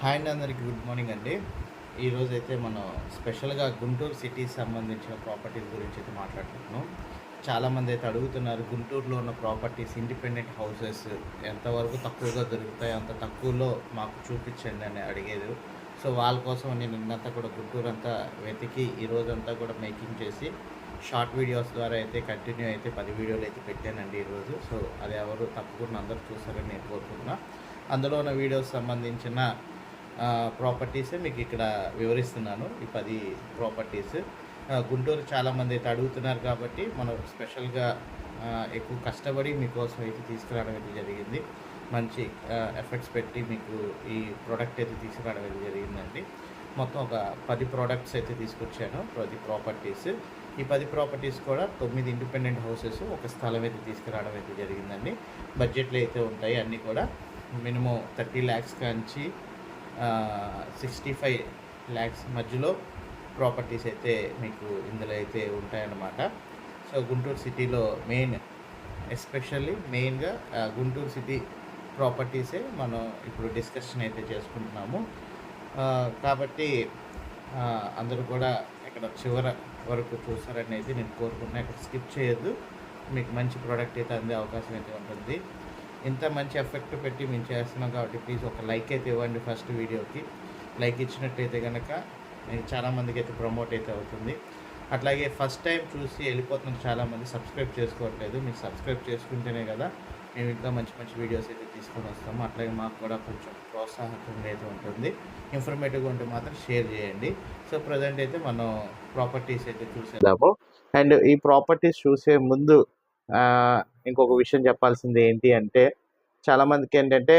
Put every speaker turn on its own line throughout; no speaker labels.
Hi అండి అందరికి good morning అండి. ఈరోజు అయితే మనం స్పెషల్గా గుంటూరు సిటీకి సంబంధించిన ప్రాపర్టీస్ గురించి అయితే మాట్లాడుకుంటున్నాం. చాలామంది అయితే అడుగుతున్నారు గుంటూరులో ఉన్న ప్రాపర్టీస్ ఇండిపెండెంట్ హౌసెస్ ఎంతవరకు తక్కువగా దొరుకుతాయి అంత తక్కువలో మాకు చూపించండి అని అడిగేది సో వాళ్ళ కోసం నేను నిన్నంతా కూడా గుంటూరు అంతా వెతికి ఈ కూడా మేకింగ్ చేసి షార్ట్ వీడియోస్ ద్వారా అయితే కంటిన్యూ అయితే పది వీడియోలు అయితే పెట్టానండి ఈరోజు. సో అది ఎవరు తప్పకుండా అందరూ చూసారని నేను కోరుకుంటున్నా. అందులో ఉన్న వీడియోస్ సంబంధించిన ప్రాపర్టీస్ మీకు ఇక్కడ వివరిస్తున్నాను. ఈ పది ప్రాపర్టీస్ గుంటూరు చాలామంది అయితే అడుగుతున్నారు కాబట్టి మనం స్పెషల్గా ఎక్కువ కష్టపడి మీకోసం అయితే తీసుకురావడం అయితే జరిగింది. మంచి ఎఫర్ట్స్ పెట్టి మీకు ఈ ప్రోడక్ట్ అయితే తీసుకురావడం అయితే జరిగిందండి. మొత్తం ఒక పది ప్రోడక్ట్స్ అయితే తీసుకొచ్చాను పది ప్రాపర్టీస్ ఈ పది ప్రాపర్టీస్ కూడా తొమ్మిది ఇండిపెండెంట్ హౌసెస్ ఒక స్థలం అయితే తీసుకురావడం అయితే జరిగిందండి. బడ్జెట్లో అయితే ఉంటాయి అన్నీ కూడా. మినిమం థర్టీ ల్యాక్స్ కాంచి సిక్స్టీ ఫైవ్ ల్యాక్స్ మధ్యలో ప్రాపర్టీస్ అయితే మీకు ఇందులో అయితే ఉంటాయన్నమాట. సో గుంటూరు సిటీలో మెయిన్ ఎస్పెషల్లీ మెయిన్గా గుంటూరు సిటీ ప్రాపర్టీసే మనం ఇప్పుడు డిస్కషన్ అయితే చేసుకుంటున్నాము. కాబట్టి అందరూ కూడా ఇక్కడ చివర వరకు చూసారనేది అయితే నేను కోరుకుంటున్నాను ఇక్కడ స్కిప్ చేయొద్దు. మీకు మంచి ప్రోడక్ట్ అయితే అందే అవకాశం అయితే ఉంటుంది. ఇంత మంచి ఎఫెక్ట్ పెట్టి మేము చేస్తున్నాం కాబట్టి ప్లీజ్ ఒక లైక్ అయితే ఇవ్వండి ఫస్ట్ వీడియోకి లైక్ ఇచ్చినట్టయితే కనుక నేను చాలామందికి అయితే ప్రమోట్ అయితే అవుతుంది. అట్లాగే ఫస్ట్ టైం చూసి వెళ్ళిపోతున్న చాలామంది సబ్స్క్రైబ్ చేసుకోవట్లేదు. మీరు సబ్స్క్రైబ్ చేసుకుంటేనే కదా మేము ఇంకా మంచి మంచి వీడియోస్ అయితే తీసుకొని వస్తాము. అట్లాగే మాకు కూడా కొంచెం ప్రోత్సాహకంగా అయితే ఉంటుంది. ఇన్ఫర్మేటివ్గా ఉంటే మాత్రం షేర్ చేయండి. సో ప్రజెంట్ అయితే మనం ప్రాపర్టీస్ అయితే చూసేద్దాము. అండ్ ఈ ప్రాపర్టీస్ చూసే ముందు ఇంకొక విషయం చెప్పాల్సింది ఏంటి అంటే చాలామందికి ఏంటంటే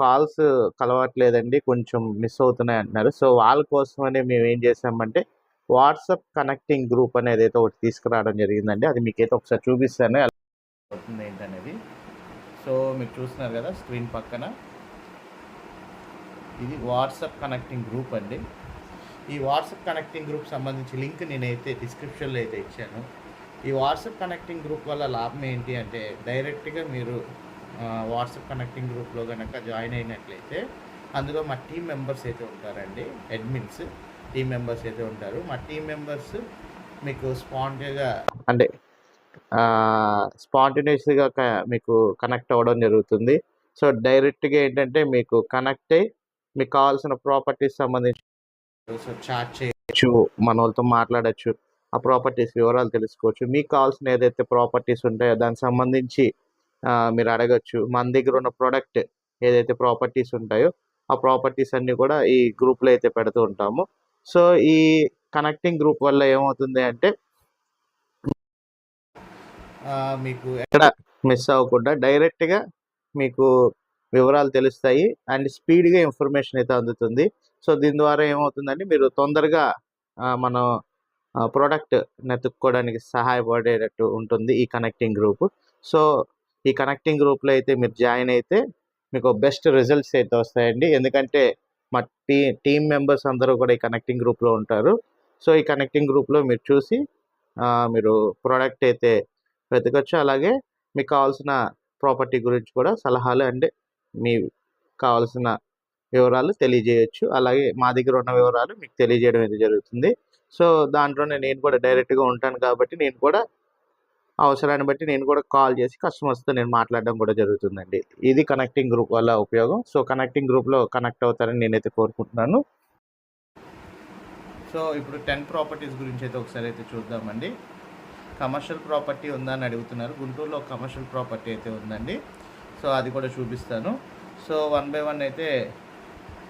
కాల్స్ కలవట్లేదండి కొంచెం మిస్ అవుతున్నాయి అంటున్నారు. సో వాళ్ళ కోసమని మేము ఏం చేసామంటే వాట్సాప్ కనెక్టింగ్ గ్రూప్ అనేది అయితే ఒకటి తీసుకురావడం జరిగిందండి. అది మీకైతే ఒకసారి చూపిస్తాను. అవుతుంది ఏంటనేది సో మీరు చూస్తున్నారు కదా స్క్రీన్ పక్కన. ఇది వాట్సాప్ కనెక్టింగ్ గ్రూప్ అండి. ఈ వాట్సాప్ కనెక్టింగ్ గ్రూప్ సంబంధించి లింక్ నేనైతే డిస్క్రిప్షన్లో అయితే ఇచ్చాను. ఈ వాట్సాప్ కనెక్టింగ్ గ్రూప్ వల్ల లాభం ఏంటి అంటే డైరెక్ట్గా మీరు వాట్సాప్ కనెక్టింగ్ గ్రూప్లో కనుక జాయిన్ అయినట్లయితే అందులో మా టీం మెంబర్స్ అయితే ఉంటారండి అడ్మిన్స్ టీం మెంబర్స్ అయితే ఉంటారు. మా టీం మెంబర్స్ మీకు స్పాంటేగా అంటే స్పాంటేనియస్గా మీకు కనెక్ట్ అవ్వడం జరుగుతుంది. సో డైరెక్ట్గా ఏంటంటే మీకు కనెక్ట్ అయ్యి మీకు కావాల్సిన ప్రాపర్టీస్ సంబంధించి సో చాట్ చేయొచ్చు మన వాళ్ళతో మాట్లాడచ్చు. ఆ ప్రాపర్టీస్ వివరాలు తెలుసుకోవచ్చు. మీకు కావాల్సిన ఏదైతే ప్రాపర్టీస్ ఉంటాయో దానికి సంబంధించి మీరు అడగచ్చు. మన దగ్గర ఉన్న ప్రోడక్ట్ ఏదైతే ప్రాపర్టీస్ ఉంటాయో ఆ ప్రాపర్టీస్ అన్నీ కూడా ఈ గ్రూప్లో అయితే పెడుతూ ఉంటాము. సో ఈ కనెక్టింగ్ గ్రూప్ వల్ల ఏమవుతుంది అంటే మీకు ఎక్కడ మిస్ అవ్వకుండా డైరెక్ట్గా మీకు వివరాలు తెలుస్తాయి అండ్ స్పీడ్గా ఇన్ఫర్మేషన్ అయితే అందుతుంది. సో దీని ద్వారా ఏమవుతుందంటే మీరు తొందరగా మనం ప్రోడక్ట్ వెతుక్కోవడానికి సహాయపడేటట్టు ఉంటుంది ఈ కనెక్టింగ్ గ్రూప్ సో ఈ కనెక్టింగ్ గ్రూప్లో అయితే మీరు జాయిన్ అయితే మీకు బెస్ట్ రిజల్ట్స్ అయితే వస్తాయండి. ఎందుకంటే మా టీ టీమ్ మెంబర్స్ అందరూ కూడా ఈ కనెక్టింగ్ గ్రూప్లో ఉంటారు. సో ఈ కనెక్టింగ్ గ్రూప్లో మీరు చూసి మీరు ప్రోడక్ట్ అయితే వెతకచ్చు. అలాగే మీకు కావాల్సిన ప్రాపర్టీ గురించి కూడా సలహాలు అండ్ మీ కావాల్సిన వివరాలు తెలియజేయచ్చు. అలాగే మా దగ్గర ఉన్న వివరాలు మీకు తెలియజేయడం అయితే జరుగుతుంది. సో దాంట్లోనే నేను కూడా డైరెక్ట్గా ఉంటాను కాబట్టి నేను కూడా అవసరాన్ని బట్టి నేను కూడా కాల్ చేసి కస్టమర్స్తో నేను మాట్లాడడం కూడా జరుగుతుందండి. ఇది కనెక్టింగ్ గ్రూప్ వల్ల ఉపయోగం. సో కనెక్టింగ్ గ్రూప్లో కనెక్ట్ అవుతారని నేనైతే కోరుకుంటున్నాను. సో ఇప్పుడు టెన్ ప్రాపర్టీస్ గురించి అయితే ఒకసారి అయితే చూద్దామండి. కమర్షియల్ ప్రాపర్టీ ఉందా అని అడుగుతున్నారు. గుంటూరులో కమర్షియల్ ప్రాపర్టీ అయితే ఉందండి. సో అది కూడా చూపిస్తాను. సో వన్ బై వన్ అయితే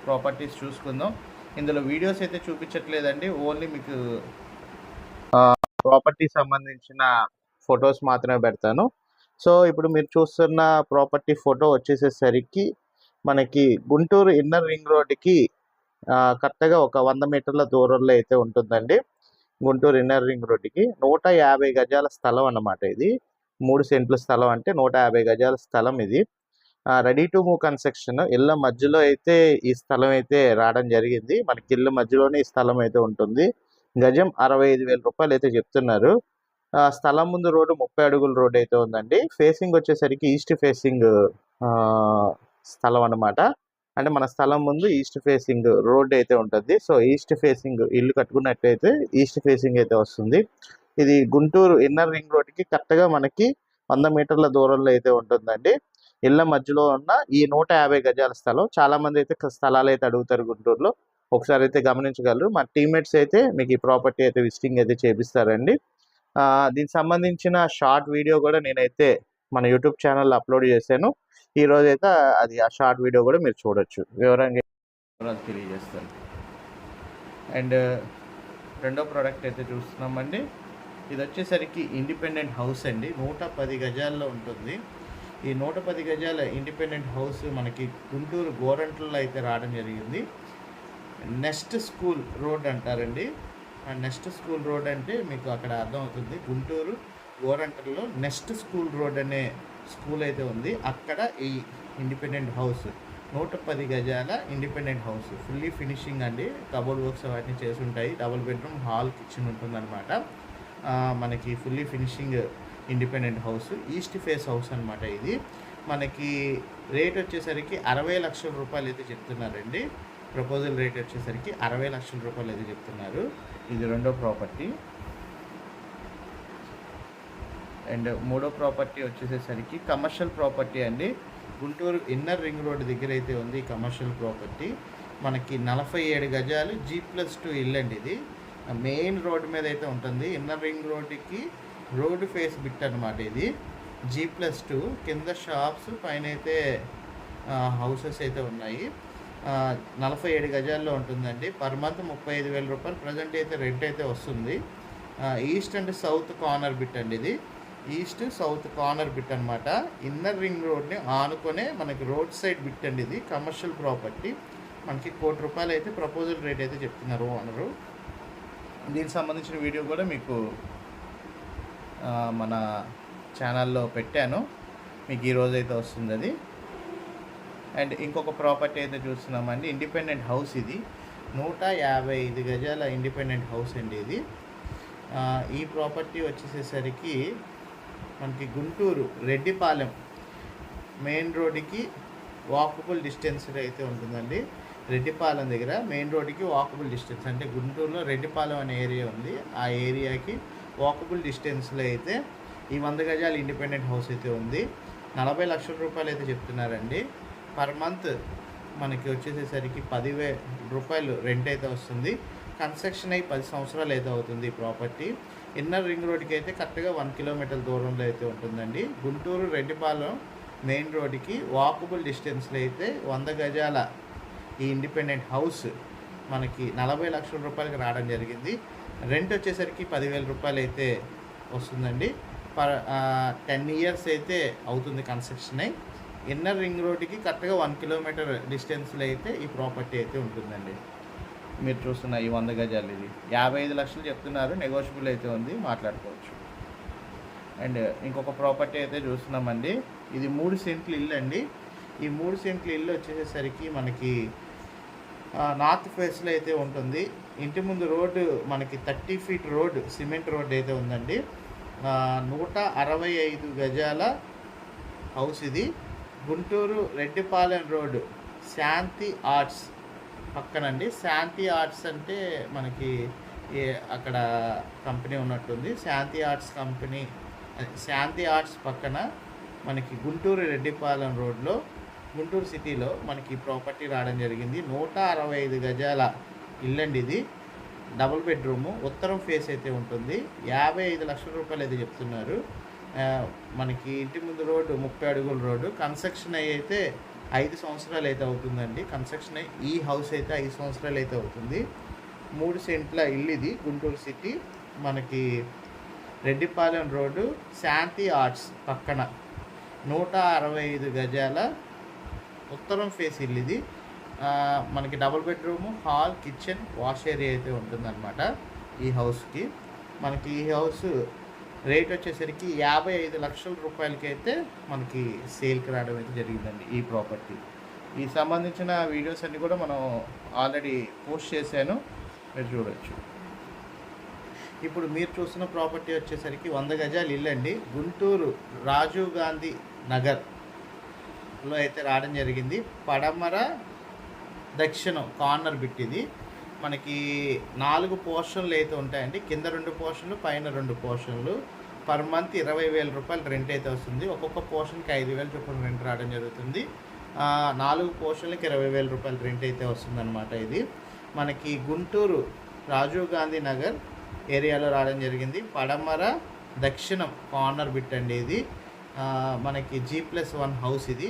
ప్రాపర్టీస్ చూసుకుందాం. ఇందులో వీడియోస్ అయితే చూపించట్లేదండి ఓన్లీ మీకు ప్రాపర్టీ సంబంధించిన ఫొటోస్ మాత్రమే పెడతాను. సో ఇప్పుడు మీరు చూస్తున్న ప్రాపర్టీ ఫోటో వచ్చేసేసరికి మనకి గుంటూరు ఇన్నర్ రింగ్ రోడ్డుకి కరెక్ట్గా ఒక వంద మీటర్ల దూరంలో అయితే ఉంటుందండి. గుంటూరు ఇన్నర్ రింగ్ రోడ్డుకి నూట యాభై గజాల స్థలం అన్నమాట ఇది. మూడు సెంట్ల స్థలం అంటే నూట యాభై గజాల స్థలం ఇది. రెడీ టు మూవ్ కన్స్ట్రక్షన్ ఇళ్ళ మధ్యలో అయితే ఈ స్థలం అయితే రావడం జరిగింది. మనకి ఇళ్ళ మధ్యలోనే ఈ స్థలం అయితే ఉంటుంది. గజం అరవై ఐదు వేల రూపాయలు అయితే చెప్తున్నారు. ఆ, స్థలం ముందు రోడ్డు ముప్పై అడుగుల రోడ్డు అయితే ఉందండి. ఫేసింగ్ వచ్చేసరికి ఈస్ట్ ఫేసింగ్ స్థలం అన్నమాట. అంటే మన స్థలం ముందు ఈస్ట్ ఫేసింగ్ రోడ్ అయితే ఉంటుంది. సో ఈస్ట్ ఫేసింగ్ ఇల్లు కట్టుకున్నట్టయితే ఈస్ట్ ఫేసింగ్ అయితే వస్తుంది. ఇది గుంటూరు ఇన్నర్ రింగ్ రోడ్కి కరెక్ట్గా మనకి వంద మీటర్ల దూరంలో అయితే ఉంటుందండి. ఇళ్ళ మధ్యలో ఉన్న ఈ నూట యాభై గజాల స్థలం. చాలా మంది అయితే స్థలాలు అయితే అడుగుతారు గుంటూరులో. ఒకసారి అయితే గమనించగలరు. మా టీమ్మేట్స్ అయితే మీకు ఈ ప్రాపర్టీ అయితే విజిటింగ్ అయితే చేపిస్తారండి. దీనికి సంబంధించిన షార్ట్ వీడియో కూడా నేనైతే మన యూట్యూబ్ ఛానల్లో అప్లోడ్ చేశాను. ఈ రోజు అయితే అది ఆ షార్ట్ వీడియో కూడా మీరు చూడొచ్చు. వివరంగా వివరాలు తెలియజేస్తాను. అండ్ రెండో ప్రోడక్ట్ అయితే చూస్తున్నామండి. ఇది వచ్చేసరికి ఇండిపెండెంట్ హౌస్ అండి. నూట పది గజాల్లో ఉంటుంది. ఈ నూట పది గజాల ఇండిపెండెంట్ హౌస్ మనకి గుంటూరు గోరంట్లలో అయితే రావడం జరిగింది. నెక్స్ట్ స్కూల్ రోడ్ అంటారండి. ఆ నెక్స్ట్ స్కూల్ రోడ్ అంటే మీకు అక్కడ అర్థమవుతుంది. గుంటూరు గోరంటల్లో నెక్స్ట్ స్కూల్ రోడ్ అనే స్కూల్ అయితే ఉంది. అక్కడ ఈ ఇండిపెండెంట్ హౌస్ నూట పది గజాల ఇండిపెండెంట్ హౌస్. ఫుల్లీ ఫినిషింగ్ అండి. కబోర్డ్ వర్క్స్ అవన్నీ చేసి ఉంటాయి. డబుల్ బెడ్రూమ్ హాల్ కిచెన్ ఉంటుందన్నమాట. అనమాట మనకి fully finishing independent house east face house అనమాట ఇది. మనకి రేట్ వచ్చేసరికి అరవై లక్షల రూపాయలు అయితే చెప్తున్నారండి. ప్రపోజల్ రేట్ వచ్చేసరికి అరవై లక్షల రూపాయలు అయితే చెప్తున్నారు. ఇది రెండో ప్రాపర్టీ అండ్ మూడో ప్రాపర్టీ వచ్చేసేసరికి కమర్షియల్ ప్రాపర్టీ అండి. గుంటూరు ఇన్నర్ రింగ్ రోడ్ దగ్గర అయితే ఉంది కమర్షియల్ ప్రాపర్టీ మనకి నలభై ఏడు గజాలు జీ ప్లస్ టూ ఇల్లు అండి ఇది. మెయిన్ రోడ్ మీద అయితే ఉంటుంది. ఇన్నర్ రింగ్ రోడ్డుకి రోడ్ ఫేస్ బిట్ అనమాట ఇది. G plus two. కింద షాప్స్ పైన అయితే హౌసెస్ అయితే ఉన్నాయి. నలభై ఏడు గజాల్లో ఉంటుందండి. పర్ మంత్ ముప్పై ఐదు వేల రూపాయలు. ప్రజెంట్ అయితే రెంట్ అయితే వస్తుంది. East and south corner bit అండి ఇది. ఈస్ట్ సౌత్ కార్నర్ బిట్ అనమాట ఇన్నర్ రింగ్ రోడ్ని ఆనుకొనే మనకి రోడ్ సైడ్ బిట్ అండి ఇది. Commercial property. మనకి కోటి రూపాయలు అయితే ప్రపోజల్ రేట్ అయితే చెప్తున్నారు ఓనరు. దీనికి సంబంధించిన వీడియో కూడా మీకు మన ఛానల్లో పెట్టాను. మీకు ఈరోజు అయితే వస్తుంది అది. అండ్ ఇంకొక ప్రాపర్టీ అయితే చూస్తున్నామండి. ఇండిపెండెంట్ హౌస్ ఇది. నూట యాభై ఐదు గజాల ఇండిపెండెంట్ హౌస్ అండి ఇది. ఈ ప్రాపర్టీ వచ్చేసేసరికి మనకి గుంటూరు రెడ్డిపాలెం మెయిన్ రోడ్డుకి వాకబుల్ డిస్టెన్స్ అయితే ఉంటుందండి. రెడ్డిపాలెం దగ్గర మెయిన్ రోడ్డుకి వాకబుల్ డిస్టెన్స్ అంటే గుంటూరులో రెడ్డిపాలెం అనే ఏరియా ఉంది. ఆ ఏరియాకి వాకబుల్ డిస్టెన్స్లో అయితే ఈ వంద గజాల ఇండిపెండెంట్ హౌస్ అయితే ఉంది. నలభై లక్షల రూపాయలు అయితే చెప్తున్నారండి. పర్ మంత్ మనకి వచ్చేసేసరికి పదివే రూపాయలు రెంట్ అయితే వస్తుంది. కన్స్ట్రక్షన్ అయ్యి పది సంవత్సరాలు అయితే అవుతుంది ఈ ప్రాపర్టీ ఇన్నర్ రింగ్ రోడ్కి అయితే కరెక్ట్గా వన్ కిలోమీటర్ దూరంలో అయితే ఉంటుందండి. గుంటూరు రెడ్డిపాలెం మెయిన్ రోడ్డుకి వాకబుల్ డిస్టెన్స్లో అయితే వంద గజాల ఈ ఇండిపెండెంట్ హౌస్ మనకి నలభై లక్షల రూపాయలకి రావడం జరిగింది. రెంట్ వచ్చేసరికి పదివేల రూపాయలు అయితే వస్తుందండి. పర్ టెన్ ఇయర్స్ అయితే అవుతుంది కన్స్ట్రక్షన్. అయి ఇన్నర్ రింగ్ రోడ్డుకి కరెక్ట్గా వన్ కిలోమీటర్ డిస్టెన్స్లో అయితే ఈ ప్రాపర్టీ అయితే ఉంటుందండి. మీరు చూస్తున్న ఈ వంద గజాలు ఇది. యాభై ఐదు లక్షలు చెప్తున్నారు. నెగోషియబుల్ అయితే ఉంది. మాట్లాడుకోవచ్చు. అండ్ ఇంకొక ప్రాపర్టీ అయితే చూస్తున్నామండి. ఇది మూడు సెంట్లు ఇల్లు అండి ఈ మూడు సెంట్ల ఇల్లు వచ్చేసరికి మనకి నార్త్ ఫేస్లో అయితే ఉంటుంది. ఇంటి ముందు రోడ్డు మనకి thirty feet road cement road అయితే ఉందండి. నూట అరవై ఐదు గజాల హౌస్ ఇది. గుంటూరు రెడ్డిపాలెం రోడ్డు శాంతి ఆర్ట్స్ పక్కనండి. శాంతి ఆర్ట్స్ అంటే మనకి ఏ అక్కడ కంపెనీ ఉన్నట్టుంది. Shanti arts company Shanti arts పక్కన మనకి గుంటూరు రెడ్డిపాలెం రోడ్లో గుంటూరు సిటీలో మనకి ప్రాపర్టీ రావడం జరిగింది. నూట అరవై ఐదు గజాల ఇల్లండి ఇది. Double bedroom. ఉత్తరం ఫేస్ అయితే ఉంటుంది. యాభై ఐదు లక్షల రూపాయలు అయితే చెప్తున్నారు. మనకి ఇంటి ముందు రోడ్డు ముప్పై అడుగుల రోడ్డు. కన్స్ట్రక్షన్ అయితే ఐదు సంవత్సరాలు అయితే అవుతుందండి. కన్స్ట్రక్షన్ అయ్యి ఈ హౌస్ అయితే ఐదు సంవత్సరాలు అయితే అవుతుంది. మూడు సెంట్ల ఇల్లు ఇది గుంటూరు సిటీ. మనకి రెడ్డిపాలెం రోడ్డు శాంతి ఆర్ట్స్ పక్కన. నూట అరవై ఐదు గజాల ఉత్తరం ఫేస్ ఇల్లు ఇది. మనకి double bedroom hall kitchen wash area అయితే ఉంటుందన్నమాట ఈ హౌస్కి మనకి ఈ హౌస్ రేట్ వచ్చేసరికి యాభై ఐదు లక్షల రూపాయలకి అయితే మనకి సేల్కి రావడం అయితే జరిగిందండి ఈ ప్రాపర్టీ ఈ సంబంధించిన వీడియోస్ అన్నీ కూడా మనం ఆల్రెడీ పోస్ట్ చేశాను. మీరు చూడొచ్చు. ఇప్పుడు మీరు చూస్తున్న ప్రాపర్టీ వచ్చేసరికి వంద గజాలు ఇల్లండి. గుంటూరు రాజీవ్ గాంధీ నగర్. లో అయితే రావడం జరిగింది. పడమర దక్షిణం కార్నర్ బిట్ ఇది మనకి నాలుగు పోర్షన్లు అయితే ఉంటాయండి. కింద రెండు పోర్షన్లు పైన రెండు పోర్షన్లు. పర్ మంత్ ఇరవై వేల రూపాయలు రెంట్ అయితే వస్తుంది. ఒక్కొక్క పోర్షన్కి ఐదు వేల చొప్పున రెంట్ రావడం జరుగుతుంది. నాలుగు పోర్షన్లకి ఇరవై వేల రూపాయలు రెంట్ అయితే వస్తుంది అనమాట ఇది. మనకి గుంటూరు రాజీవ్ గాంధీ నగర్ ఏరియాలో రావడం జరిగింది. పడమర దక్షిణం కార్నర్ బిట్ అండి ఇది. మనకి జీ ప్లస్ వన్ హౌస్ ఇది.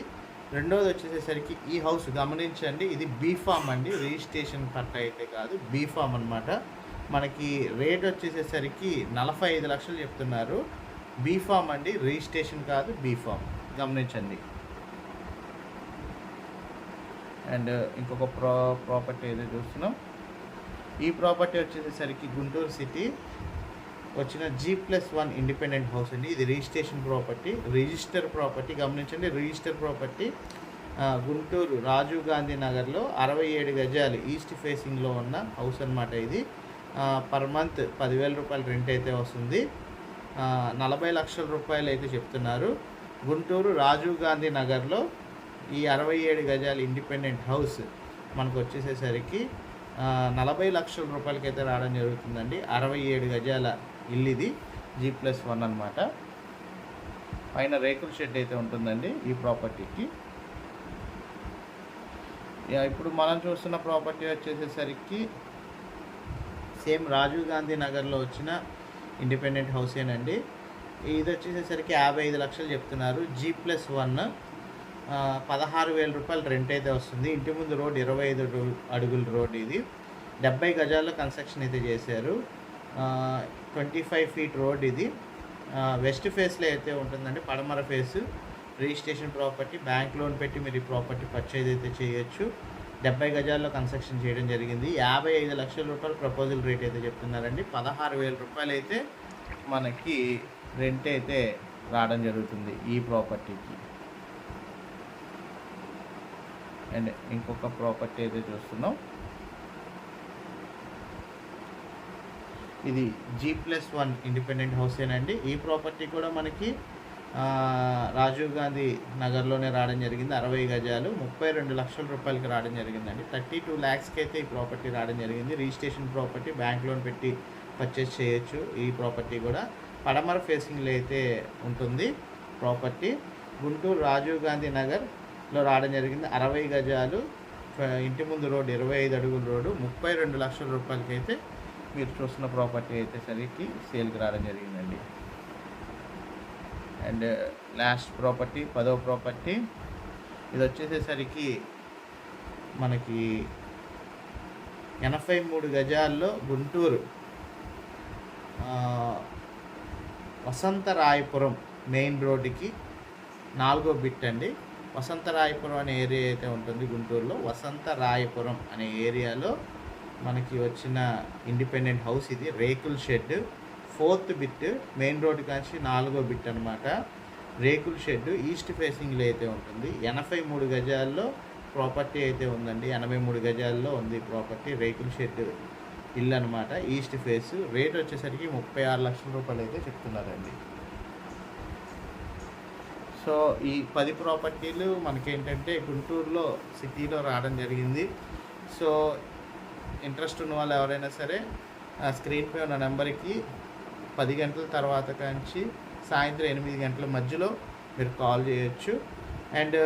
రెండోది వచ్చేసేసరికి ఈ హౌస్ గమనించండి ఇది బీ ఫామ్ అండి. రిజిస్ట్రేషన్ పట్ట అయితే కాదు బీ ఫామ్ అనమాట మనకి రేట్ వచ్చేసేసరికి నలభై ఐదు లక్షలు చెప్తున్నారు. బీఫామ్ అండి రిజిస్ట్రేషన్ కాదు బీఫామ్ గమనించండి. అండ్ ఇంకొక ప్రా ప్రాపర్టీ ఏదో చూస్తున్నాం. ఈ ప్రాపర్టీ వచ్చేసరికి గుంటూరు సిటీ వచ్చిన G plus one independent house అండి. ఇది రిజిస్ట్రేషన్ ప్రాపర్టీ రిజిస్టర్ ప్రాపర్టీ గమనించండి రిజిస్టర్ ప్రాపర్టీ గుంటూరు రాజీవ్ గాంధీ నగర్లో అరవై ఏడు గజాలు ఈస్ట్ ఫేసింగ్లో ఉన్న హౌస్ అనమాట ఇది. పర్ మంత్ పదివేల రూపాయలు రెంట్ అయితే వస్తుంది. నలభై లక్షల రూపాయలు అయితే చెప్తున్నారు. గుంటూరు రాజీవ్ గాంధీ నగర్లో ఈ అరవై ఏడు గజాల ఇండిపెండెంట్ హౌస్ మనకు వచ్చేసేసరికి నలభై లక్షల రూపాయలకి అయితే రావడం జరుగుతుందండి. అరవై ఏడు గజాల ఇల్లు ఇది జీ ప్లస్ వన్ అనమాట పైన రేకుల షెడ్ అయితే ఉంటుందండి ఈ ప్రాపర్టీకి. ఇప్పుడు మనం చూస్తున్న ప్రాపర్టీ వచ్చేసేసరికి సేమ్ రాజీవ్ గాంధీ నగర్లో వచ్చిన ఇండిపెండెంట్ హౌసేనండి. ఇది వచ్చేసేసరికి యాభై ఐదు లక్షలు చెప్తున్నారు. జీ ప్లస్ వన్ పదహారు వేల రూపాయలు రెంట్ అయితే వస్తుంది. ఇంటి ముందు రోడ్ ఇరవై ఐదు అడుగుల రోడ్ ఇది. డెబ్బై గజాల్లో కన్స్ట్రక్షన్ అయితే చేశారు. ట్వంటీ ఫైవ్ ఫీట్ రోడ్ ఇది. వెస్ట్ ఫేస్లో అయితే ఉంటుందండి పడమర face. Registration property bank loan పెట్టి మీరు ఈ ప్రాపర్టీ పర్చేజ్ అయితే చేయొచ్చు. డెబ్బై గజాల్లో కన్స్ట్రక్షన్ చేయడం జరిగింది. యాభై ఐదు లక్షల రూపాయలు ప్రపోజల్ రేట్ అయితే చెప్తున్నారండి. పదహారు వేల రూపాయలు అయితే మనకి రెంట్ అయితే రావడం జరుగుతుంది ఈ ప్రాపర్టీకి. అండ్ ఇంకొక ప్రాపర్టీ అయితే చూస్తున్నాం. ఇది జీ ప్లస్ వన్ ఇండిపెండెంట్ హౌసేనండి ఈ ప్రాపర్టీ కూడా మనకి రాజీవ్ గాంధీ నగర్లోనే రావడం జరిగింది. అరవై గజాలు ముప్పై రెండు లక్షల రూపాయలకి రావడం జరిగిందండి. థర్టీ టూ ల్యాక్స్కి అయితే ఈ ప్రాపర్టీ రావడం జరిగింది. రిజిస్ట్రేషన్ ప్రాపర్టీ బ్యాంక్ లోన్ పెట్టి పర్చేస్ చేయొచ్చు. ఈ ప్రాపర్టీ కూడా పడమర ఫేసింగ్లో అయితే ఉంటుంది ప్రాపర్టీ. గుంటూరు రాజీవ్ గాంధీ నగర్ లో రావడం జరిగింది. అరవై గజాలు ఇంటి ముందు రోడ్డు ఇరవై ఐదు అడుగుల రోడ్డు ముప్పై రెండు లక్షల రూపాయలకి అయితే మీరు చూస్తున్న ప్రాపర్టీ అయితే సరికి సేల్కి రావడం జరిగిందండి. అండ్ లాస్ట్ ప్రాపర్టీ పదో ప్రాపర్టీ ఇది వచ్చేసేసరికి మనకి ఎనభై మూడు గజాల్లో గుంటూరు వసంతరాయపురం మెయిన్ రోడ్డుకి నాలుగో బిట్ అండి. వసంతరాయపురం అనే ఏరియా అయితే ఉంటుంది గుంటూరులో. వసంతరాయపురం అనే ఏరియాలో మనకి వచ్చిన ఇండిపెండెంట్ హౌస్ ఇది. రేకుల్ shed fourth bit main road కాంచి నాలుగో బిట్ అనమాట రేకుల్ షెడ్ ఈస్ట్ ఫేసింగ్లో అయితే ఉంటుంది. ఎనభై మూడు గజాల్లో ప్రాపర్టీ అయితే ఉందండి. ఎనభై మూడు గజాల్లో ఉంది ప్రాపర్టీ రేకుల్ షెడ్ ఇల్లు అనమాట ఈస్ట్ ఫేస్. రేట్ వచ్చేసరికి ముప్పై ఆరు లక్షల రూపాయలు అయితే చెప్తున్నారండి. సో ఈ పది ప్రాపర్టీలు మనకేంటంటే గుంటూరులో సిటీలో రావడం జరిగింది. సో ఇంట్రెస్ట్ ఉన్న వాళ్ళు ఎవరైనా సరే ఆ స్క్రీన్పై ఉన్న నెంబర్కి పది గంటల తర్వాత నుంచి సాయంత్రం ఎనిమిది గంటల మధ్యలో మీరు కాల్ చేయొచ్చు. అండ్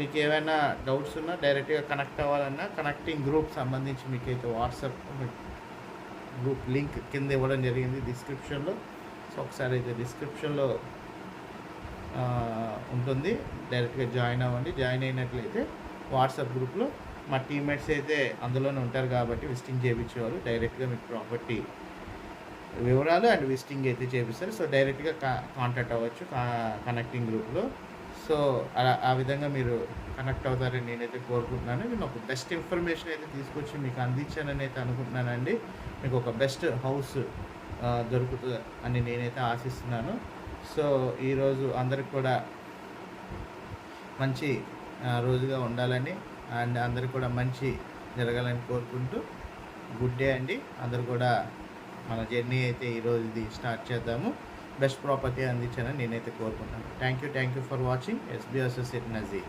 మీకు ఏమైనా డౌట్స్ ఉన్నా డైరెక్ట్గా కనెక్ట్ అవ్వాలన్నా కనెక్టింగ్ గ్రూప్ సంబంధించి మీకైతే వాట్సాప్ గ్రూప్ లింక్ కింద ఇవ్వడం జరిగింది డిస్క్రిప్షన్లో. సో ఒకసారి అయితే డిస్క్రిప్షన్లో ఉంటుంది. డైరెక్ట్గా జాయిన్ అవ్వండి. జాయిన్ అయినట్లయితే వాట్సాప్ గ్రూప్లో మా టీమ్మేట్స్ అయితే అందులోనే ఉంటారు కాబట్టి విజిటింగ్ చేయించేవారు డైరెక్ట్గా మీకు ప్రాపర్టీ వివరాలు అండ్ విజిటింగ్ అయితే చేపిస్తారు. సో డైరెక్ట్గా కా కాంటాక్ట్ అవ్వచ్చు. కా కనెక్టింగ్ గ్రూప్లో. సో అలా ఆ విధంగా మీరు కనెక్ట్ అవుతారని నేనైతే కోరుకుంటున్నాను. నేను ఒక బెస్ట్ ఇన్ఫర్మేషన్ అయితే తీసుకొచ్చి మీకు అందించానని అయితే అనుకుంటున్నానండి. మీకు ఒక బెస్ట్ హౌస్ దొరుకుతుంది అని నేనైతే ఆశిస్తున్నాను. సో ఈరోజు అందరికి కూడా మంచి రోజుగా ఉండాలని అండ్ అందరికి కూడా మంచి జరగాలని కోరుకుంటూ గుడ్ డే అండి. అందరు కూడా మన జర్నీ అయితే ఈరోజు ఇది స్టార్ట్ చేద్దాము. బెస్ట్ ప్రాపర్టీ అందించానని నేనైతే కోరుకుంటున్నాను. Thank you thank you for watching SB associate నజీ